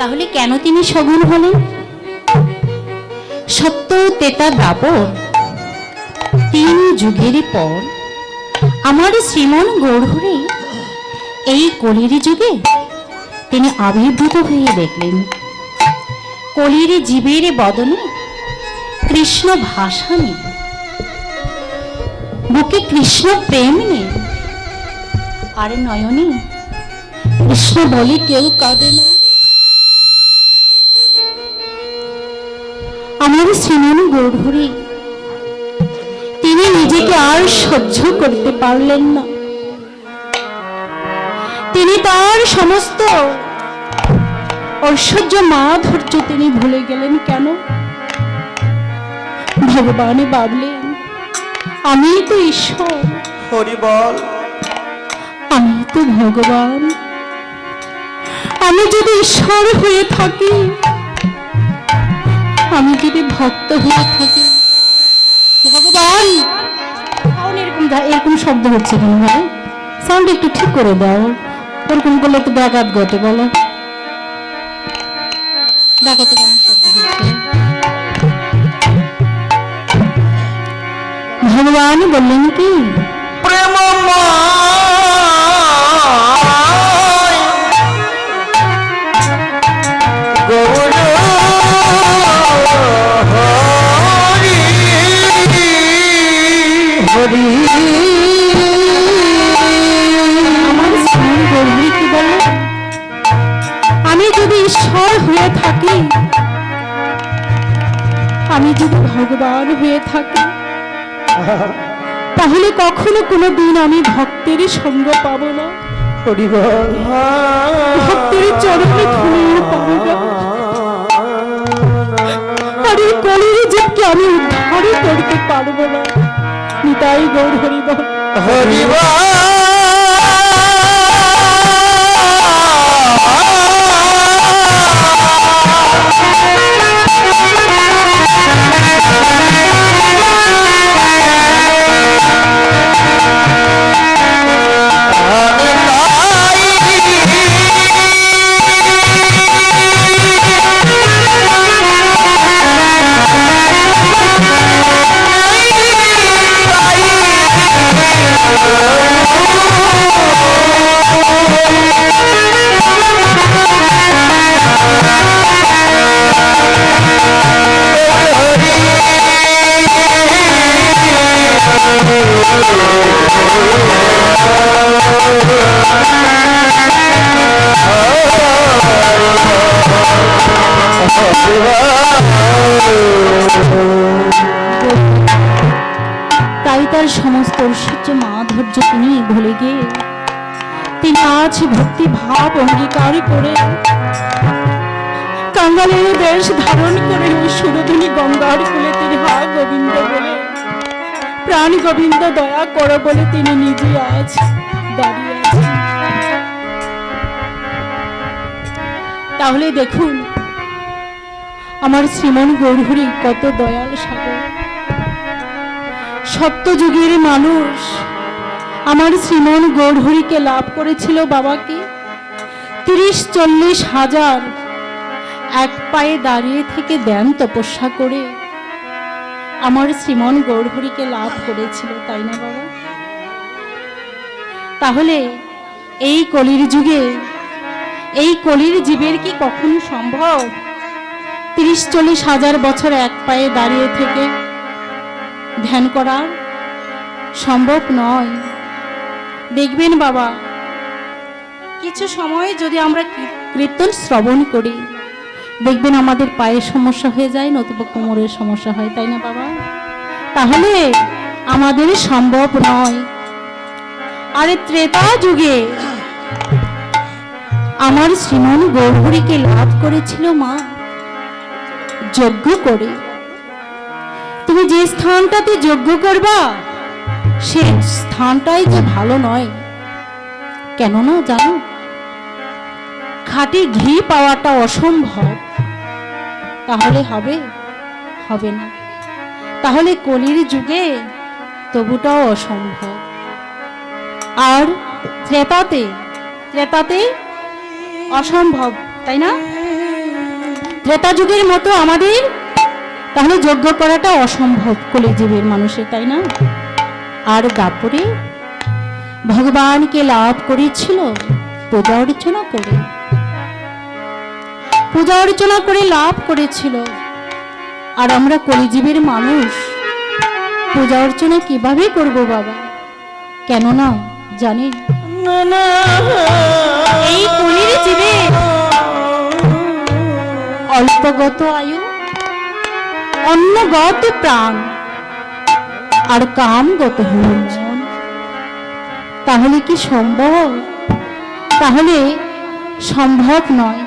তাহলে কেন তিনি সগুণ হলেন? সত্য তেতা দাপর তিন যুগের পর আমার শ্রীমন গৌরহরে এই কলির যুগে তিনি আবির্ভূত হয়ে দেখলেন। কলির জীবের বদনে কৃষ্ণ ভাষা নেই। বুকে কৃষ্ণ প্রেম নেই। আর নয়নে কৃষ্ণ বলে কেউ কাঁদে না। আমার শ্রীমন গৌরহরি তিনি নিজেকে আর সহ্য করতে পারলেন না। তিনি তার সমস্ত ঐশ্বর্য মাধুর্য তিনি ভুলে গেলেন কেন? ভগবানে ভাবলেন আমি তো ঈশ্বর। হরি বল। আমি তো ভগবান। আমি যদি ঈশ্বর হয়ে থাকি আমি যদি ভক্ত হয়ে থাকি। ভগবান! এরকম এরকম শব্দ হচ্ছে কেন ভাই? সাউন্ড একটু ঠিক করে দাও। ওরকম করলে তো ব্যাঘাত ঘটে বলো। দেখো তো কেমন শব্দ হচ্ছে। ভগবান বললেন কি? গৌর হয়ে থাকি। তাহলে কখনো কোনো দিন আমি ভক্তের সঙ্গ পাবো না? ভক্তের চরণে ধুলিয়ে পাবো না। আর এই কলির জীবকে আমি উদ্ধারই করতে পারব না। নিতাই গৌর হরিব হরি তিনি আজ ভক্তি ভাব অঙ্গীকার করে। কাঙ্গালের বেশ ধারণ করে সুরধুনি গঙ্গার কুলে তিনি হা গোবিন্দ বলে। প্রাণ গোবিন্দ দয়া করো বলে তিনি নিজে আজ দাঁড়িয়ে আছেন। তাহলে দেখুন, আমার শ্রীমন গৌরহরি কত দয়াল সাগর। সত্যযুগের মানুষ আমার শ্রীমন গৌরহরিকে লাভ করেছিল বাবাকে তিরিশ চল্লিশ হাজার এক পায়ে দাঁড়িয়ে থেকে দেন তপস্যা করে। আমার শ্রীমন গৌরহরিকে লাভ করেছিল, তাই না বাবা? তাহলে এই কলির যুগে, এই কলির জীবের কি কখনো সম্ভব? তিরিশ চল্লিশ হাজার বছর এক পায়ে দাঁড়িয়ে থেকে ধ্যান করা সম্ভব নয়। দেখবেন বাবা। কিছু সময় যদি আমরা কীর্তন শ্রবণ করি, দেখবেন আমাদের পায়ের সমস্যা হয়ে যায়, নতুবা কোমরের সমস্যা হয়, তাই না বাবা? তাহলে আমাদের সম্ভব নয়। আরে ত্রেতা যুগে আমার শ্রীমন গৌরহরিকে লাভ করেছিল মা, যজ্ঞ করে। তুমি যে স্থানটাতে যজ্ঞ করবা সে স্থানটাই যে ভালো নয়। কেন না জানো, খাঁটি ঘি পাওয়াটা অসম্ভব। তাহলে হবে হবে না। তাহলে কলির যুগে তবুটাও অসম্ভব। আর ত্রেতাতে ত্রেতাতে অসম্ভব, তাই না? ত্রেতা যুগের মতো আমাদের, তাহলে যজ্ঞ করাটা অসম্ভব কলিজীবের মানুষের, তাই না? আর দাপরে ভগবানকে লাভ করেছিল পূজা অর্চনা করে। পূজা অর্চনা করে লাভ করেছিল। আর আমরা কলিজীবের মানুষ, পূজা অর্চনা কীভাবে করব বাবা? কেননা, জানেন? এই কলির জীবে অল্পগত আয়ু, অন্নগত প্রাণ। আর কামগত মন তাহলে কি সম্ভব? তাহলে সম্ভব নয়।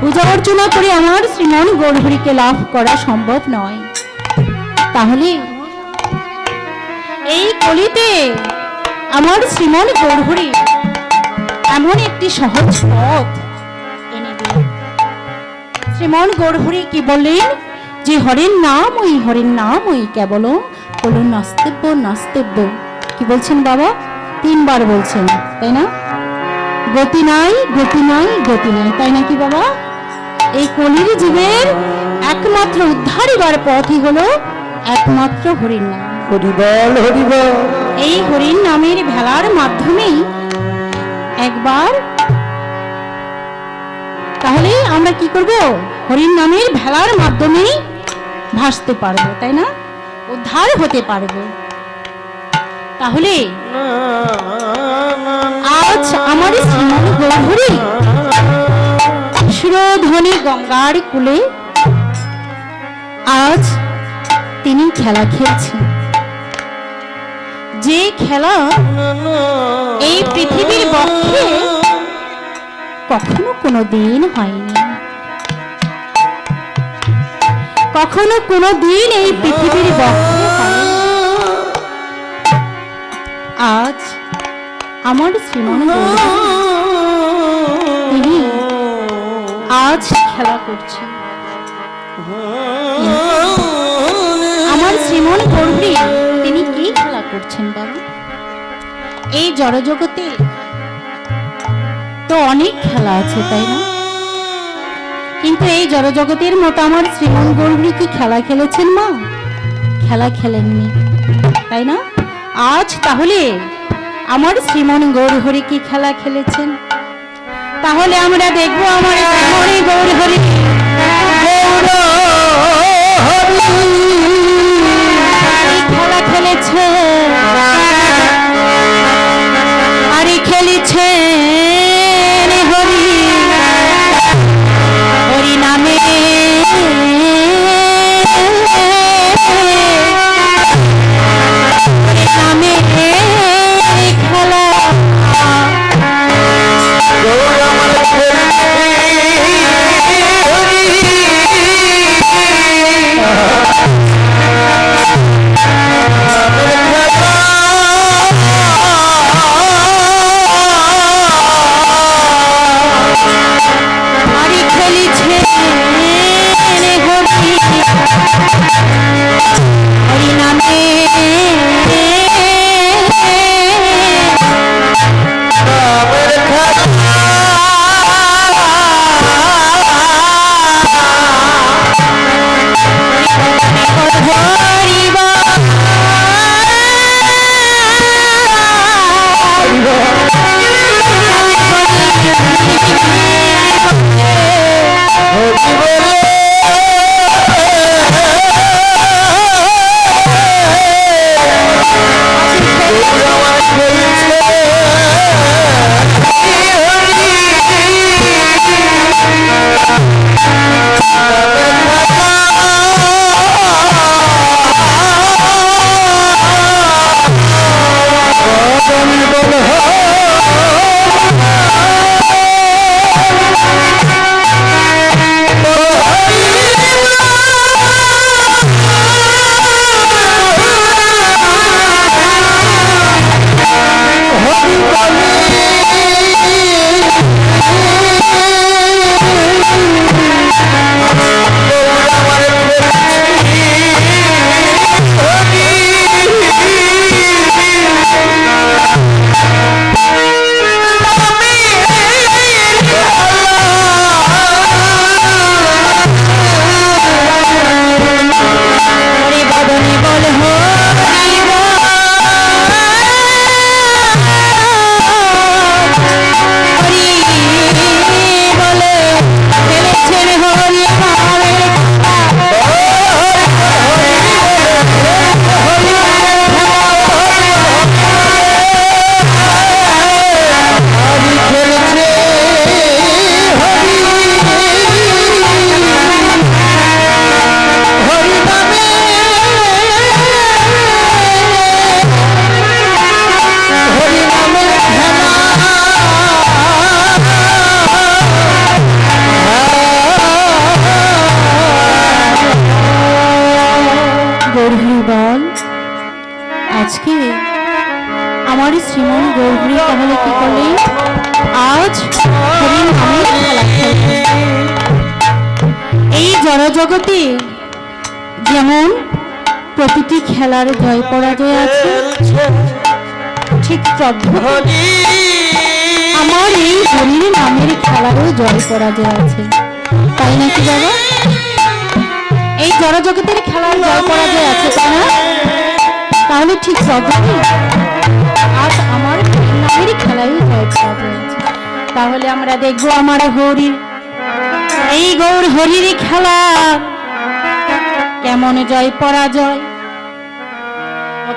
পূজা অর্চনা করে আমার শ্রীমন গৌরহরিকে লাভ করা সম্ভব নয়। তাহলে এই কলিতে আমার শ্রীমন গৌরহরি এমন একটি সহজ পথ এনে দিল শ্রীমন গৌরহরি কি বললেন? যে হরের নাম ওই হরের নাম ওই কেবল বলুন নাস্তেব্য নাস্তেব্য। কি বলছেন বাবা? তিনবার বলছেন তাই না? গতি নাই গতি নাই গতি নাই তাই নাকি বাবা? এই কলির জীবের একমাত্র উদ্ধারিবার পথই হলো একমাত্র হরির নাম। হরিবল হরিবল এই হরিণ নামের ভেলার মাধ্যমেই একবার তাহলে আমরা কি করব? হরিণ নামের ভেলার মাধ্যমেই ভাসতে পারব, তাই না? উদ্ধার হতে পারব। তাহলে আজ আমার শ্রীমন গৌরী সুরধ্বনি গঙ্গার কুলে আজ তিনি খেলা খেলছেন। যে খেলা এই পৃথিবীর বক্ষে কখনো কোনো দিন হয়নি। কখনো কোনো দিন এই পৃথিবীর আজ আমার শ্রীমন তিনি আজ খেলা করছেন। আমার শ্রীমন গৌরী তিনি কি খেলা করছেন বাবা? এই জড়জগতে তো অনেক খেলা আছে, তাই না? কিন্তু এই জড়জগতের মতো আমার শ্রীমন গৌরী কি খেলা খেলেছেন মা? খেলা খেলেননি, তাই না? আজ তাহলে আমার শ্রীমন গৌরহরি কি খেলা খেলেছেন? তাহলে আমরা দেখব আমার শ্রীমণি গৌরহরি। খেলা খেলেছে? বল, আজকে আমার শ্রীমন গৌরী তাহলে কি বলে আজ এই জড়জগতে যেমন প্রতিটি খেলার জয় পরাজয় আছে, ঠিক আমার এই হরির নামের খেলারও জয় পরাজয় আছে। তাই নাকি বাবা? এই জড়জগতের খেলার জয় পরাজয় আছে, তাই না? তাহলে ঠিক তদ্রূপই আজ আমার হরিণ নামের খেলায় জয় পরাজয় আছে। তাহলে আমরা দেখব আমার হরির এই গৌর হরির খেলা কেমন জয় পরাজয় ও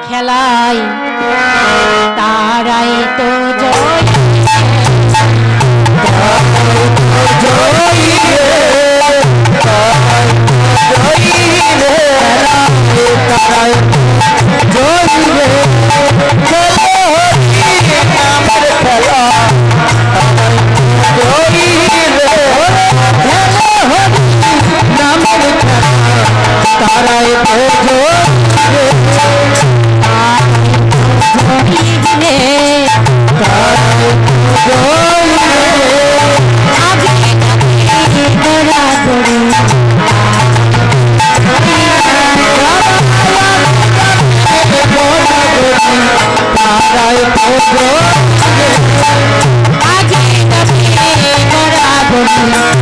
tonight.